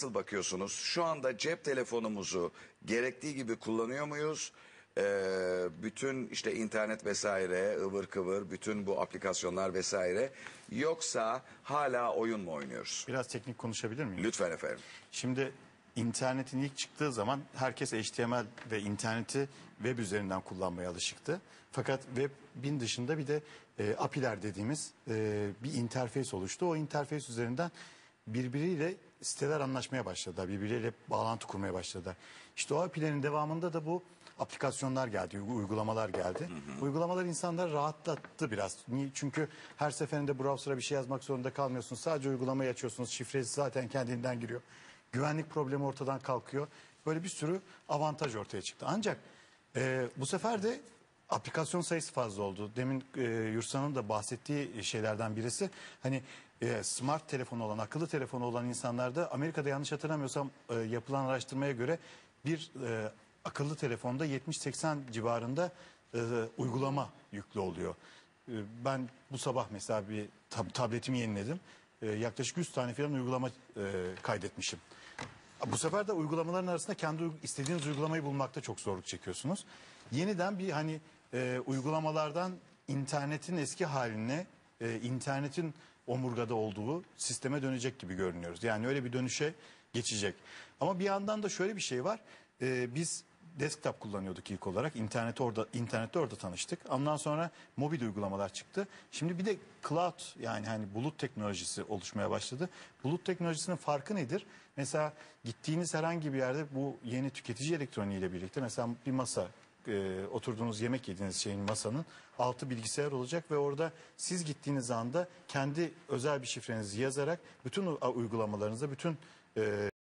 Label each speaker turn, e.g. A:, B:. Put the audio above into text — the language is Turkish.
A: nasıl bakıyorsunuz? Şu anda cep telefonumuzu gerektiği gibi kullanıyor muyuz? Ee, bütün işte internet vesaire, ıvır kıvır, bütün bu aplikasyonlar vesaire. Yoksa hala oyun mu oynuyoruz?
B: Biraz teknik konuşabilir miyim?
A: Lütfen efendim.
B: Şimdi internetin ilk çıktığı zaman herkes HTML ve interneti web üzerinden kullanmaya alışıktı. Fakat webin dışında bir de e, API'ler dediğimiz e, bir interfeys oluştu. O interfeys üzerinden birbiriyle siteler anlaşmaya başladılar. Birbiriyle bağlantı kurmaya başladılar. İşte o API'lerin devamında da bu aplikasyonlar geldi, uygu- uygulamalar geldi. Uygulamalar insanları rahatlattı biraz. Niye? Çünkü her seferinde browser'a bir şey yazmak zorunda kalmıyorsunuz. Sadece uygulamayı açıyorsunuz. Şifresi zaten kendinden giriyor. Güvenlik problemi ortadan kalkıyor. Böyle bir sürü avantaj ortaya çıktı. Ancak e, bu sefer de aplikasyon sayısı fazla oldu. Demin e, Yursan'ın da bahsettiği şeylerden birisi hani e, smart telefonu olan, akıllı telefonu olan insanlarda Amerika'da yanlış hatırlamıyorsam e, yapılan araştırmaya göre bir e, akıllı telefonda 70-80 civarında e, uygulama yüklü oluyor. E, ben bu sabah mesela bir tab- tabletimi yeniledim. E, yaklaşık 100 tane falan uygulama e, kaydetmişim. Bu sefer de uygulamaların arasında kendi istediğiniz uygulamayı bulmakta çok zorluk çekiyorsunuz. Yeniden bir hani e, uygulamalardan internetin eski haline, e, internetin omurgada olduğu sisteme dönecek gibi görünüyoruz. Yani öyle bir dönüşe geçecek. Ama bir yandan da şöyle bir şey var. E, biz desktop kullanıyorduk ilk olarak. İnternet orada internette orada tanıştık. Ondan sonra mobil uygulamalar çıktı. Şimdi bir de cloud yani hani bulut teknolojisi oluşmaya başladı. Bulut teknolojisinin farkı nedir? Mesela gittiğiniz herhangi bir yerde bu yeni tüketici elektroniği ile birlikte mesela bir masa e, oturduğunuz yemek yediğiniz şeyin masanın altı bilgisayar olacak ve orada siz gittiğiniz anda kendi özel bir şifrenizi yazarak bütün u- uygulamalarınıza bütün e,